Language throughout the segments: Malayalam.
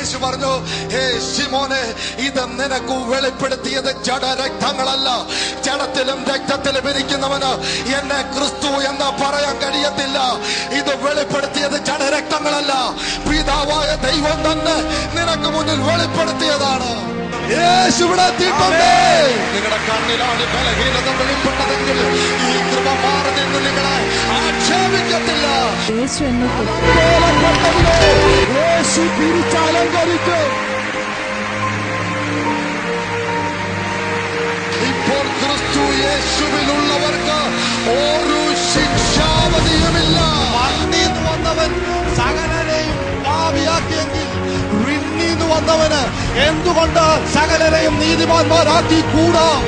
യേശു പറഞ്ഞു ഹേ ശിമോനെ ഇത് നിനക്ക് വെളിപ്പെടുത്തിയത് ജഡ രക്തങ്ങളല്ല ജഡത്തിലും രക്തത്തിലും ഇരിക്കുന്നവന് എന്നെ ക്രിസ്തു എന്ന് പറയാൻ കഴിയത്തില്ല. ഇത് വെളിപ്പെടുത്തിയത് ജഡരക്തങ്ങളല്ല. പിതാവായ ദൈവം തന്നെ നിനക്ക് മുന്നിൽ വെളിപ്പെടുത്തിയതാണ്. നിങ്ങളുടെ കണ്ണിലാണ് ബലഹീനത വെളിപ്പെട്ടതെങ്കിൽ ഈ കൃപ മാറി നിന്ന് നിങ്ങളെ ആക്ഷേപിക്കത്തില്ല. യേശു തിരിച്ചലങ്കരിക്കും ഇപ്പോൾ ക്രിസ്തു യേശുവിലുള്ളവർക്ക് ഒരു ശിക്ഷാവധിയുമില്ല. വന്നവൻ സകലനെയും വിണ്ണീന്ന് വന്നവന് എന്തുകൊണ്ട് സകലരെയും നീതിമാന്മാരാക്കി കൂടാ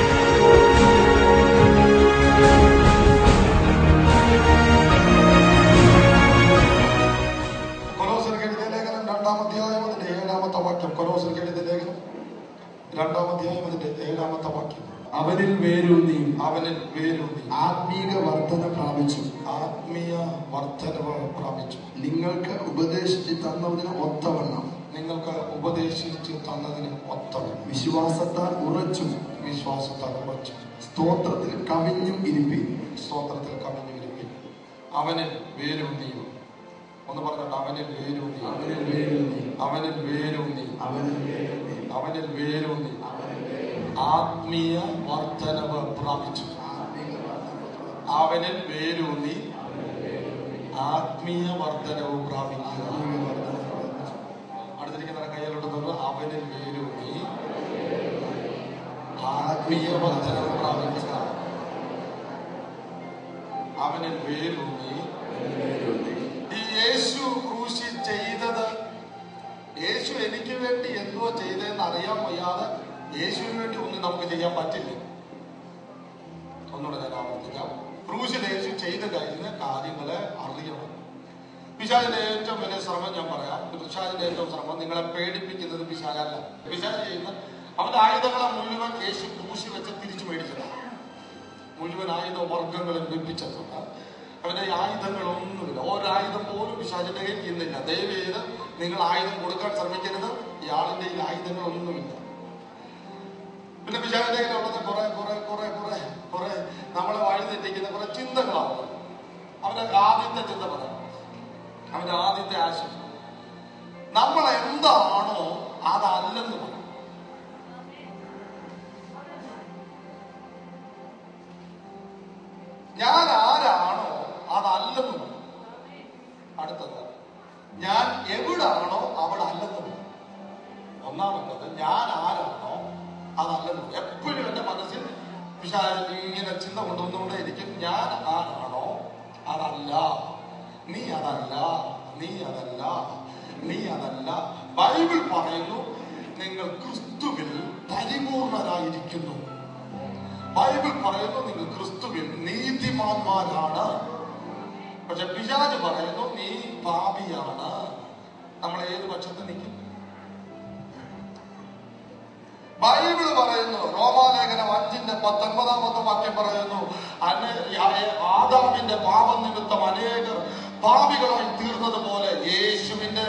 രണ്ടാം അധ്യായം അതിന്റെ ഏഴാമത്തെ വാക്യം. അവനിൽ വേരൂന്നി. അവനിൽ വേരൂന്നി. ആത്മീയ വർധന പ്രാപിച്ചു. ആത്മീയ വർധന പ്രാപിച്ചു. നിങ്ങൾക്ക് ഉപദേശിച്ച് തന്നതിന് ഒത്തവണ്ണം. നിങ്ങൾക്ക് ഉപദേശിച്ച് തന്നതിന് ഒത്തം വിശ്വാസത്താൽ ഉറച്ചും വിശ്വാസത്താൽ ഉറച്ചും. സ്തോത്രത്തിൽ കവിഞ്ഞും ഇരിപ്പീൻ. സ്തോത്രത്തിൽ കവിഞ്ഞും വരുവിൻ അവനിൽ വേരൂന്നിയും ഒന്ന് പറഞ്ഞോട്ടെ അവനിൽ വേരൂന്നി അവനിൽ വേരൂന്നി അവനിൽ വേരൂന്നി അവനിൽ വേരൂന്നി അവനിൽ വേരൂന്നി ആത്മീയ വർധനവ് പ്രാപിച്ചു. അവനിൽ വേരൂന്നി ആത്മീയ വർധനവ് പ്രാപിക്കുക. തന്നു അവനിൽ വേരൂന്നി ആത്മീയ വർധനവ് പ്രാപിക്കുക. അവനിൽ വേരൂന്നി ഈ യേശു ക്രൂശി ചെയ്തത് യേശു എനിക്ക് വേണ്ടി എന്തോ ചെയ്തതെന്ന് അറിയാൻ വയ്യാതെ യേശുവിന് വേണ്ടി ഒന്നും നമുക്ക് ചെയ്യാൻ പറ്റില്ല. ഒന്നുകൂടെ ഞാൻ ആവർത്തിക്കാം. ക്രൂശിൽ യേശു ചെയ്ത് കഴിഞ്ഞ കാര്യങ്ങളെ പിശാചിന്റെ ഏറ്റവും വലിയ ശ്രമം ഞാൻ പറയാം. പിശാചിന്റെ ഏറ്റവും ശ്രമം. നിങ്ങളെ പേടിപ്പിക്കുന്നത് പിശാചല്ല പിശാജ് ചെയ്യുന്ന അവന്റെ ആയുധങ്ങളെ മുഴുവൻ യേശു ക്രൂശി വെച്ച് തിരിച്ചു മേടിച്ചതാണ് മുഴുവൻ ആയുധ വർഗങ്ങളും ലഭിച്ചതുകൊണ്ട് അവന്റെ ആയുധങ്ങളൊന്നുമില്ല. ഒരായുധം പോലും പിശാചിന്റെ കയ്യിൽ ഇന്നില്ല. ദയവ് ചെയ്ത് നിങ്ങൾ ആയുധം കൊടുക്കാൻ ശ്രമിക്കരുത്. ഇയാളിന്റെ കയ്യിൽ ആയുധങ്ങളൊന്നുമില്ല. പിന്നെ പിശാചിന്റെ കയ്യിലുള്ളത് കുറെ കുറെ കുറെ കുറെ കുറെ നമ്മളെ വഴി തെറ്റിക്കുന്ന കുറെ ചിന്തകളാണ്. അവന്റെ ആദ്യത്തെ ചിന്ത പറയാം. അവന്റെ ആദ്യത്തെ ആശയം. നമ്മൾ എന്താണോ അതല്ലെന്ന് പറയും. ക്രിസ്തുവിൽ പരിപൂർണരായിരിക്കുന്നു. ബൈബിൾ പറയുന്നു നിങ്ങൾ ക്രിസ്തുവിൽ നീതിമാന്മാരാണ്. പക്ഷെ പിശാജ് പറയുന്നു നീ പാപിയാണ്. നമ്മൾ ഏത് പക്ഷത്ത് നിൽക്കും ബൈബിൾ പറയുന്നു റോമാലേഖനം അഞ്ചിന്റെ പത്തൊൻപതാമത്തെ വാക്യം പറയുന്നു ആദാമിന്റെ പാപം നിമിത്തം അനേകർ പാപികളായി തീർന്നത് പോലെ യേശുവിന്റെ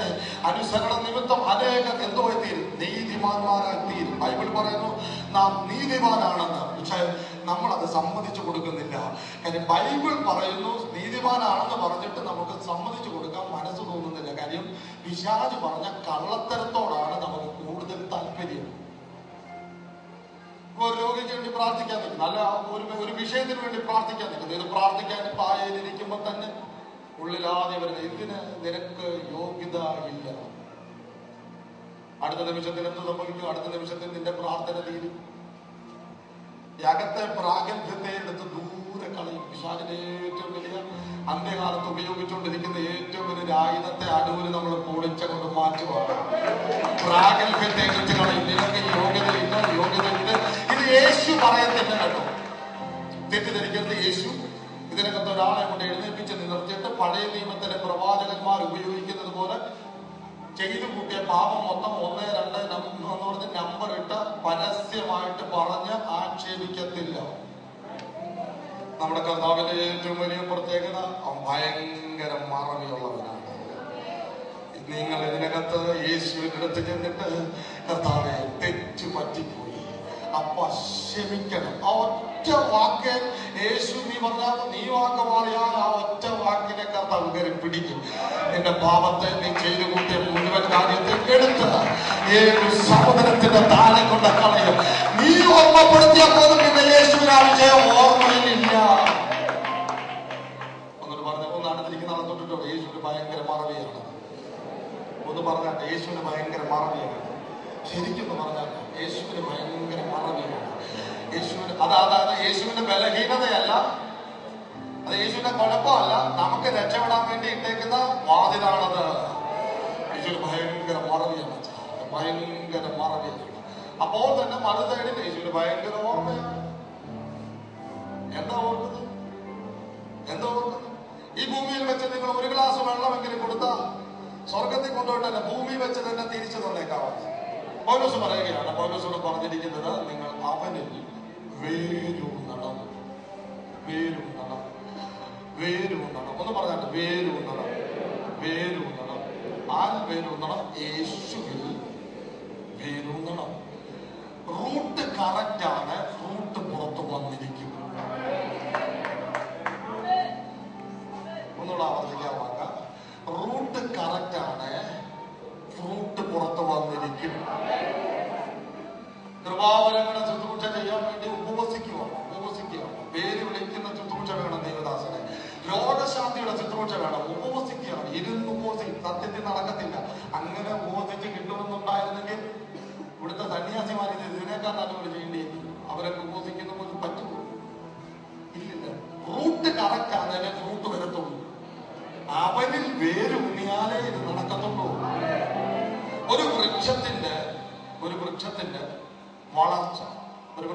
അനുസരണ നിമിത്തം അനേകർ എന്തോ എത്തിയിരും നീതിമാന്മാരായി തീരും. ബൈബിൾ പറയുന്നു നാം നീതിമാനാണെന്ന്. പക്ഷേ നമ്മൾ അത് സമ്മതിച്ചു കൊടുക്കുന്നില്ല. കാര്യം ബൈബിൾ പറയുന്നു നീതിമാനാണെന്ന് പറഞ്ഞിട്ട് നമുക്ക് സമ്മതിച്ചു കൊടുക്കാൻ മനസ്സ് തോന്നുന്നില്ല. കാര്യം പിശാജ് പറഞ്ഞ കള്ളത്തരത്തോടാണ് നമുക്ക് കൂടുതൽ താല്പര്യം. ഒരു രോഗിക്ക് വേണ്ടി പ്രാർത്ഥിക്കാൻ നിൽക്കുന്നു അല്ല ഒരു ഒരു വിഷയത്തിന് വേണ്ടി പ്രാർത്ഥിക്കാൻ നിൽക്കുന്നു ഇത് പ്രാർത്ഥിക്കാൻ പായയിലിരിക്കുമ്പോ തന്നെ ഉള്ളിലാതെ വരുന്ന ഇതിന് നിനക്ക് യോഗ്യത ഇല്ല? അടുത്ത നിമിഷത്തിൽ എന്ത് സംഭവിക്കും? അടുത്ത നിമിഷത്തിൽ നിന്റെ പ്രാർത്ഥന തീരും. ഈ അകത്തെ പ്രാഗൽഭ്യത്തെ എടുത്ത് ദൂരെ കളയും. പിശാചിന്റെ ഏറ്റവും വലിയ അന്ത്യകാലത്ത് ഉപയോഗിച്ചുകൊണ്ടിരിക്കുന്ന ഏറ്റവും വലിയ ആയുധത്തെ അടൂര് നമ്മൾ പൊളിച്ച കൊണ്ട് മാറ്റുവാണ്. പ്രാഗൽഭ്യത്തെ എടുത്ത് കളയും. നിനക്ക് യോഗ്യതയില്ല യോഗ്യതയുണ്ട് ഇത് യേശു പറയത്തില്ല കേട്ടോ. തെറ്റിദ്ധരിക്കരുത് യേശു. ഇതിനകത്ത് ഒരാളെ കൊണ്ട് എഴുന്നേൽപ്പിച്ച് നിർത്തിയിട്ട് പഴയ നിയമത്തിലെ പ്രവാചകന്മാർ ഉപയോഗിക്കുന്നത് പോലെ ചെയ്തു കൂട്ടിയ പാപം മൊത്തം ഒന്ന് രണ്ട് എന്ന് പറഞ്ഞ് നമ്പർ ഇട്ട് പരസ്യമായിട്ട് പറഞ്ഞ് ആക്ഷേപിക്കത്തില്ല. നമ്മുടെ കർത്താവിന്റെ ഏറ്റവും വലിയ പ്രത്യേകത അവൻ ഭയങ്കര മറവിയുള്ളവനാണ്. നിങ്ങൾ ഇതിനകത്ത് യേശുവിന്റെ അടുത്ത് ചെന്നിട്ട് കർത്താവെ തെറ്റ് പറ്റിപ്പോയി അപ്പ ക്ഷമിക്കണം. ആ ഒറ്റ വാക്ക്. യേശു നീ പറഞ്ഞാൽ നീ വാക്ക് മാറിയാൽ ആ ഒറ്റ വാക്കിനെ കർത്താവ് പിടിക്കും. എന്റെ പാപത്തെ നീ ചെയ്തു കൂട്ടിയ മുഴുവൻ കാര്യത്തെ എടുത്ത് ഏഴു സഹോദരത്തിന്റെ താഴെ കൊണ്ട് കളയും. നീ ഓർമ്മപ്പെടുത്തിയ പോലും പിന്നെ യേശുവിന് വിജയം ഓർമ്മയിലില്ല. ഒന്നോട് പറഞ്ഞ ഒന്ന് അടുത്തിരിക്കുന്ന യേശുവിന് ഭയങ്കര മറവിയാണ്. ഒന്ന് പറഞ്ഞാട്ടെ യേശുവിന് ഭയങ്കര മറവിയാണ്. ശരിക്കും പറഞ്ഞാട്ടെ യേശുവിന് ഭയങ്കര മറവിയാണ്. യേശുവിന് അത് അതായത് യേശുവിന്റെ ബലഹീനതയല്ല. അത് യേശുവിന്റെ കുഴപ്പമല്ല. നമുക്ക് രക്ഷപ്പെടാൻ വേണ്ടി ഇട്ടേക്കുന്ന വാതിലാണത്. യേശുവിന് ഭയങ്കര മറവിയാണ്. ഭയങ്കര മറവിയാണ്. അപ്പോൾ തന്നെ മറു സൈഡിൽ യേശുവിന് ഭയങ്കര ഓർമ്മയാണ്. എന്താ ഓർക്കുന്നത് എന്താ ഓർക്കുന്നത് ഈ ഭൂമിയിൽ വെച്ച് നിങ്ങൾ ഒരു ഗ്ലാസ് വെള്ളമെങ്കിലും കൊടുത്ത സ്വർഗത്തിൽ കൊണ്ടുപോയിട്ടല്ല ഭൂമി വെച്ച് തന്നെ തിരിച്ചു തന്നേക്കാവുന്നത് പൗലോസ് പറയുകയാണ് പൗലോസോട് പറഞ്ഞിരിക്കുന്നത് നിങ്ങൾ അവനിൽ വേരൂന്നണം വേരും വേരൂന്നണം ഒന്ന് പറഞ്ഞാട്ട് വേരൂന്നണം വേരൂന്നണം ആരിൽ വേരൂന്നണം യേശുവിൽ വേരും റൂട്ട്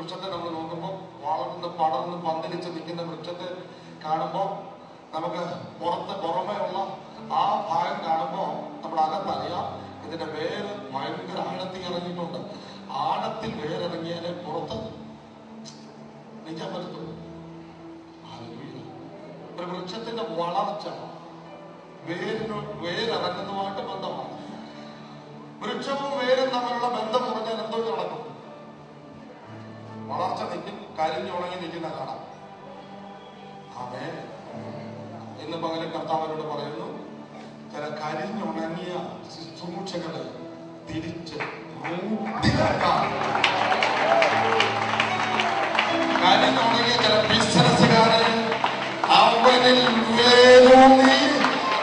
വൃക്ഷത്തെ നമ്മൾ നോക്കുമ്പോൾ വളർന്ന് പടർന്ന് പന്തലിച്ച് നിൽക്കുന്ന വൃക്ഷത്തെ കാണുമ്പോൾ നമുക്ക് പുറത്ത് പുറമെയുള്ള ആ ഭാഗം കാണുമ്പോൾ നമ്മുടെ അകത്തറിയാം. ഇതിന്റെ വേര് ഭയങ്കര ആഴത്തിൽ ഇറങ്ങിയിട്ടുണ്ട്. ആഴത്തിൽ വേരിറങ്ങിയാലേ പുറത്ത് നിൽക്കാൻ പറ്റത്തുള്ളൂ. വൃക്ഷത്തിന്റെ വളർച്ച വേരിന് വേരിറങ്ങുന്നതുമായിട്ട് ബന്ധമാണ്. വൃക്ഷവും വേരും തമ്മിലുള്ള ബന്ധം കുറഞ്ഞാൽ എന്തോ നടക്കും. വളർച്ച നിൽക്കും കരിഞ്ഞുണങ്ങി നിൽക്കുന്ന കാണാം. അതെ ഇന്ന് പകലെ കർത്താവരോട് പറയുന്നു ചില കരിഞ്ഞുണങ്ങിയ ശുശ്രൂഷകളെ തിരിച്ച് കരിഞ്ഞുണങ്ങിയ ചില ബിസിനസ്സുകാരെ അവനിൽ വേരൂന്നി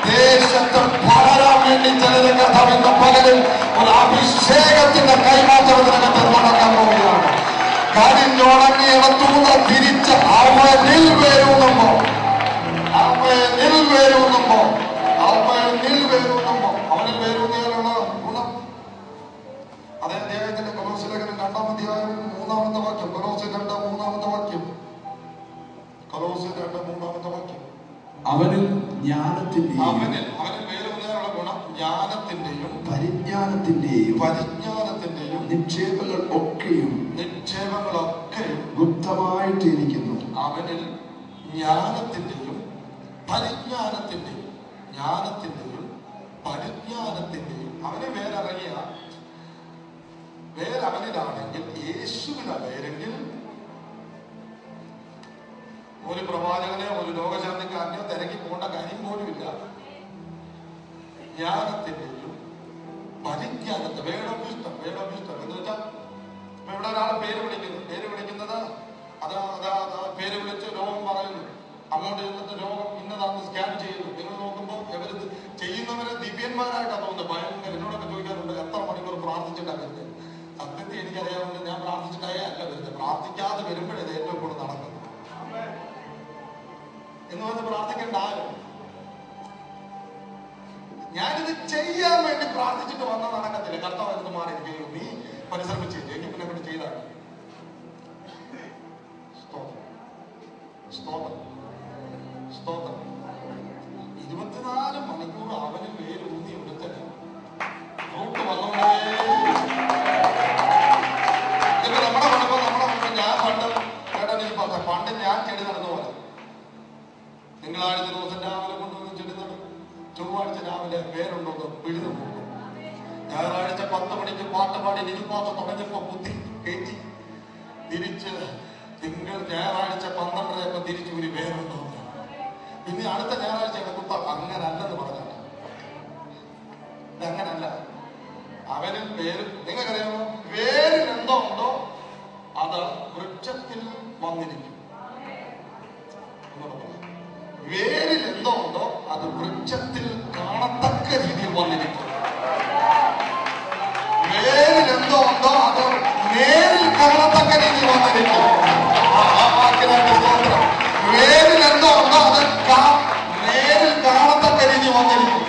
ദേശത്ത് പകരാൻ വേണ്ടി ചിലരെ കർത്താവിന്റെ പകലിൽ ഒരു അഭിഷേകത്തിന്റെ നടക്കാൻ പോവുകയാണ് കരിഞ്ഞുണങ്ങിയിടത്തൂന്ന് തിരിച്ച് അവനിൽ വേരൂന്നുമ്പോ അവനിൽ വേരൂന്നുമ്പോ അവനിൽ വേരൂന്നുമ്പോ അവനിൽ വേരൂന്നിയാലുള്ള ഗുണം. അതേ അദ്ദേഹത്തിന്റെ കൊലോസ് ലേഖനം രണ്ടാം അധ്യായം മൂന്നാമത്തെ വാക്യം. കൊലോസ് രണ്ട് മൂന്നാമത്തെ വാക്യം. കൊലോസ് രണ്ട് മൂന്നാമത്തെ വാക്യം. അവനിൽ ജ്ഞാനത്തിന്റെ അവനിൽ അവനിൽ വേരൂന്നിയാലുള്ള ഗുണം ജ്ഞാനത്തിന്റെയും പരിജ്ഞാനത്തിന്റെയും പരിജ്ഞാനത്തിന്റെയും നിക്ഷേപങ്ങൾ ഒക്കെയും നിക്ഷേപങ്ങളൊക്കെയും ഗുപ്തമായിട്ടിരിക്കുന്നു അവനിൽ ജ്ഞാനത്തിന്റെയും പരിജ്ഞാനത്തിന്റെയും ജ്ഞാനത്തിന്റെയും പരിജ്ഞാനത്തിന്റെയും അവനെ വേറിറങ്ങിയ വേരവനിലാണെങ്കിൽ യേശുവിന വേരെങ്കിൽ ഒരു പ്രവാചകനെ ഒരു ലോകശാന്തിക്കാരനെയോ തിരക്കി പോകേണ്ട കാര്യം പോലുമില്ല ജ്ഞാനത്തിന്റെയും പരിജ്ഞാനത്തെ വേടോഭിഷ്ടം വേടോഭിഷ്ടം എന്ന് വെച്ചാൽ ഇപ്പൊ ഇവിടെ ഒരാൾ പേര് വിളിക്കുന്നു. പേര് വിളിക്കുന്നത് അത് പേര് വിളിച്ച് രോഗം പറയുന്നു. അങ്ങോട്ട് ചെന്നിട്ട് രോഗം ഇന്നതാന്ന് സ്കാൻ ചെയ്യുന്നു. നിങ്ങൾ നോക്കുമ്പോൾ ഇവർ ചെയ്യുന്നവരെ ദിവ്യന്മാരായിട്ടാണ് തോന്നുന്നത്. ഭയങ്കര എന്നോടൊക്കെ ചോദിക്കാറുണ്ട് എത്ര മണിക്കൂർ പ്രാർത്ഥിച്ചിട്ടാണ് വരുന്നത് സത്യത്തിൽ എനിക്കറിയാവുന്നത് ഞാൻ പ്രാർത്ഥിച്ചിട്ടായ അല്ല വരുന്നത് പ്രാർത്ഥിക്കാതെ വരുമ്പോഴേ ഏറ്റവും കൂടുതൽ നടക്കുന്നത്. എന്ന് പറഞ്ഞ് പ്രാർത്ഥിക്കേണ്ട ആരും. ഞാനിത് ചെയ്യാൻ വേണ്ടി പ്രാർത്ഥിച്ചിട്ട് വന്ന നടക്കത്തില്ല. കർത്താവ് മാറി നീ പരിശ്രമിച്ചു ജേക്കബിനെ കൊണ്ട് ചെയ്താണ് ഇരുപത്തിനാല് മണിക്കൂർ അവന് പേര് ഊന്നി റൂട്ട് വന്നോണ്ടേ ഇപ്പൊ നമ്മുടെ പണ്ടപ്പോ നമ്മുടെ പണ്ട് ഞാൻ പണ്ട് പറഞ്ഞ പണ്ട് ഞാൻ ചെടി നടന്നു പോലെ. തിങ്കളാഴ്ച ദിവസം രാവിലെ കൊണ്ടുവന്ന് ചെടി നടന്നു ചൊവ്വാഴ്ച രാവിലെ പേരുണ്ടോ പിഴുതു പോകും. ഞായറാഴ്ച പത്ത് മണിക്ക് പാട്ട് പാടി നിരുപാട്ട് തുടങ്ങിയപ്പോ ബുദ്ധി കയറ്റി. തിരിച്ച് തിങ്കൾ ഞായറാഴ്ച പന്ത്രണ്ടരയപ്പോ തിരിച്ചു ഒരു വേറെ പിന്നെ അടുത്ത ഞായറാഴ്ച കുത്ത അങ്ങനല്ലെന്ന് പറഞ്ഞല്ല അങ്ങനല്ല അവന് പേര് നിങ്ങൾക്കറിയാമോ? പേരിൽ എന്തോ ഉണ്ടോ? അത് വൃക്ഷത്തിൽ വന്നിരിക്കും. വേരിൽ എന്തോ ഉണ്ടോ? അത് വൃക്ഷത്തിൽ കാണത്തക്ക രീതിയിൽ വന്നിരിക്കും. വേരിൽ എന്തോ ഉണ്ടോ അത് നേരിൽ കാണത്തക്ക രീതിയിൽ വന്നിരിക്കും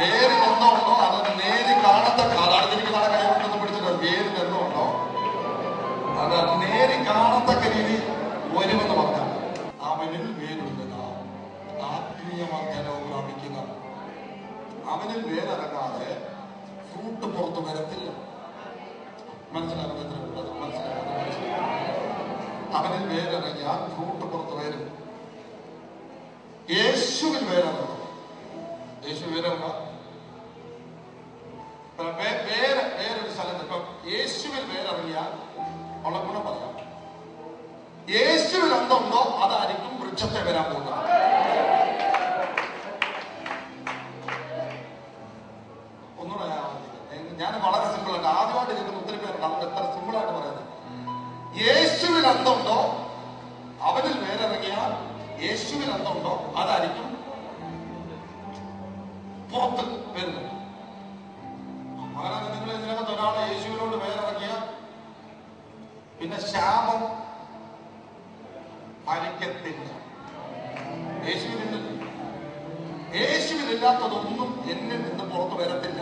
വേരിൽ എന്തോ ഉണ്ടോ അത് നേരിൽ കാണത്തക്ക അതാണ് എനിക്ക് നാളെ കൈകൊണ്ടെന്ന് പിടിച്ചിട്ടുണ്ട് വേരിൽ എന്തോ ഉണ്ടോ അത് നേരിൽ കാണത്തക്ക വേരിറങ്ങാതെ ഫ്രൂട്ട് പുറത്തു വരത്തില്ല. മനസ്സിലാകുന്നത് അവനിൽ വേരിറങ്ങിയാൽ ഫ്രൂട്ട് പുറത്തു വരും. യേശുവിൽ വേരിറങ്ങും യേശു വേരിറങ്ങാം ഇപ്പൊ വേറെ വേറൊരു സ്ഥലത്ത് ഇപ്പൊ യേശുവിൽ വേരിറങ്ങിയാൽ ഉള്ള ഗുണം പറയാം. യേശുവിൽ എന്തുണ്ടോ അതായിരിക്കും വൃക്ഷത്തെ വരാൻ പോകുന്നത്. യേശുവിനില്ലാത്തതൊന്നും എന്നിൽ നിന്ന് പുറത്തു വരത്തില്ല.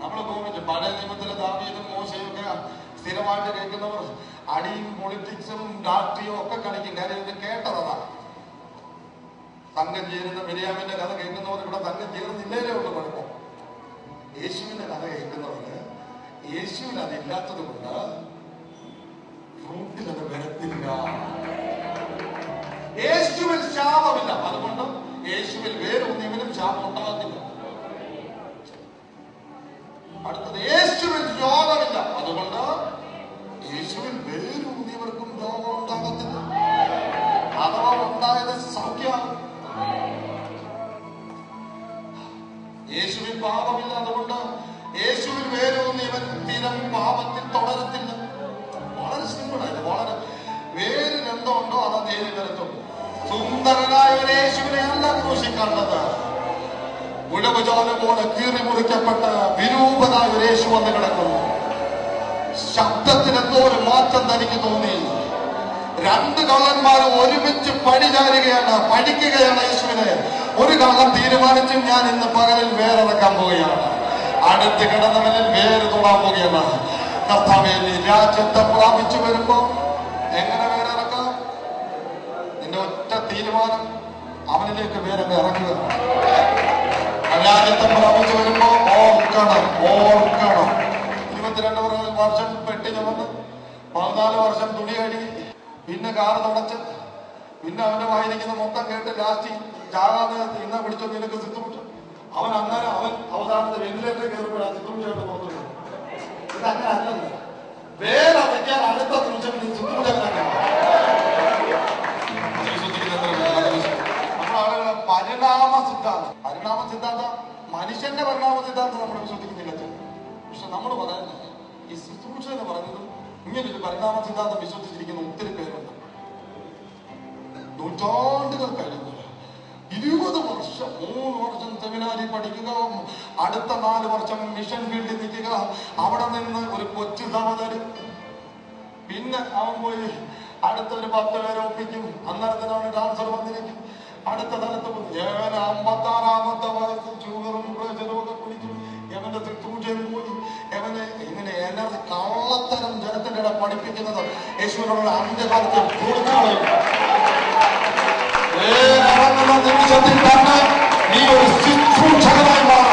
നമ്മൾ തോന്നിച്ചു പഴയ നിയമത്തിലെ ദാവീതും മോശയൊക്കെ സ്ഥിരമായിട്ട് കേൾക്കുന്നവർ അടിയും പൊളിറ്റിക്സും രാഷ്ട്രീയവും ഒക്കെ കളിക്കും. കാര്യം ഇത് കേട്ടതാ. തങ്കം ചേരുന്ന ബിരിയാമിന്റെ കഥ കേൾക്കുന്നവർ ഇവിടെ തങ്കം ചേർന്നില്ലേ ഉള്ളു കുഴപ്പം. യേശുവിന്റെ കഥ കേൾക്കുന്നവര് യേശുവിൽ അതില്ലാത്തത് കൊണ്ട് ഫ്രൂട്ടിൽ അത് വരത്തില്ല. യേശുവിൽ വേറൊന്നിനും ശാപം ഉണ്ടാകത്തില്ല അടുത്തത് യേശുവിൽ രോഗമില്ല അതുകൊണ്ട് യേശുവിൽ വേരൂന്നിയവർക്കും രോഗം ഉണ്ടാകത്തില്ല അഥവാ ഉണ്ടായത് സൗഖ്യമാണ് യേശുവിൽ പാപമില്ല. അതുകൊണ്ട് യേശുവിൽ വേരൂന്നിയവൻ സ്ഥിരം പാപത്തിൽ തുടരത്തില്ല. വളരെ സിമ്പിളായിട്ട് വളരെ വേരിൽ എന്തോ ഉണ്ടോ അത് നേരിൽ വരത്തുള്ളൂ സുന്ദരനായ ഒരു യേശുവിനെ അല്ല ക്രൂശി കണ്ടത് പോലെ കീറി മുറിക്കപ്പെട്ട വിരൂപനായ ഒരു യേശു വന്ന് കിടക്കുന്നു. ശബ്ദത്തിന് എന്തോ മാറ്റം തനിക്ക് തോന്നി. രണ്ട് കള്ളന്മാർ ഒരുമിച്ച് പടിചാരുകയാണ് പഠിക്കുകയാണ് യേശുവിനെ. ഒരു കള്ളൻ തീരുമാനിച്ചു ഞാൻ ഇന്ന് പകലിൽ വേറിറക്കാൻ പോവുകയാണ്. അടുത്ത് കിടന്നവനിൽ വേര് തൊടാൻ പോവുകയാണ്. കർത്താവേ രാജ്യത്തെ പ്രാപിച്ചു വരുമ്പോ എങ്ങനെ തീരുമാനം അവനിലേക്ക് വേറെ ഇറക്കുക. രാജ്യത്തെ പ്രാപിച്ചു വരുമ്പോ ഓർക്കണം ഓർക്കണം. ഇരുപത്തിരണ്ട് വർഷം പെട്ടി ചുമന്ന് പതിനാല് വർഷം തുണി കഴുകി പിന്നെ കാറ് തുടച്ച് പിന്നെ അവന്റെ വായിരിക്കുന്ന മൊത്തം കേട്ട് ലാസ്റ്റ് ചാകാതെ ഇന്ന പിടിച്ചോ നിനക്ക് സിത്തുമുട്ട അവൻ അന്നേരം ശുശ്രൂഷ എന്ന് പറഞ്ഞതും ഇങ്ങനൊരു പരിണാമ സിദ്ധാന്തം വിശ്വസിച്ചിരിക്കുന്ന ഒത്തിരി പേരുണ്ട്. നൂറ്റാണ്ടുകൾ കഴിഞ്ഞു. ഇരുപത് വർഷം. മൂന്ന് വർഷം സെമിനാരിൽ പഠിക്കുക. അടുത്ത നാല് വർഷം മിഷൻ ഫീൽഡിൽ നിൽക്കുക. അവിടെ നിന്ന് ഒരു കൊച്ചു സഹോദരൻ പിന്നെ അവൻ പോയി അടുത്തൊരു പത്ത് പേരെ ഒപ്പിക്കും. അന്നേരത്തിന് അവന് ട്രാൻസ്ഫർ വന്നിരിക്കും. അടുത്ത സ്ഥലത്ത് ഞാൻ അമ്പത്തി ആറാമത്തെ വയസ്സിൽ ഷുഗറും പ്രഷറും ഒക്കെ പിടിക്കും എവന്റെ ശുശ്രൂഷയും പോയി. എവന് ഇങ്ങനെ എനർജി കള്ളത്തരം ജനത്തിന്റെ ഇടയിൽ പഠിപ്പിക്കുന്നത് യേശുവിനോട് അന്ത്യകാലത്തെ നിമിഷത്തിൽ തന്നെ നീ ഒരു ശുശ്രൂഷകനായി മാറും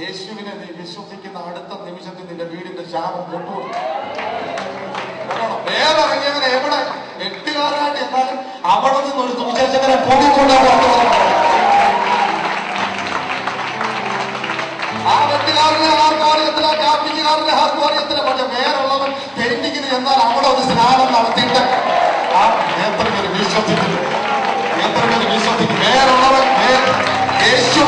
യേശുവിനെ നീ വിശ്വസിക്കുന്ന അടുത്ത നിമിഷത്തിൽ നിന്റെ വീടിന്റെ ശാപം കൊണ്ടുപോകും. വേറിറങ്ങിയവൻ എവിടെ? എട്ടുകാരനായിട്ട് എന്നാലും അവിടെ നിന്ന് ഒരു സുവിശേഷകനെ പൊടിക്കൊണ്ടാ പുറത്തു വന്നത്. ആ വെട്ടുകാരനെ ആർക്കാര്യത്തില കാപ്പിക്കുകാരനെ ആർക്കാര്യത്തില പക്ഷെ വേറുള്ളവൻ പെയിന്റിങ്ങിന് എന്നാൽ അവിടെ ഒരു സ്നാനം നടത്തിയിട്ട് ആ എത്ര പേര് വിശ്വസിക്കുന്നു. എത്ര പേര് വിശ്വസിക്കും വേറുള്ളവൻ വേ- യേശു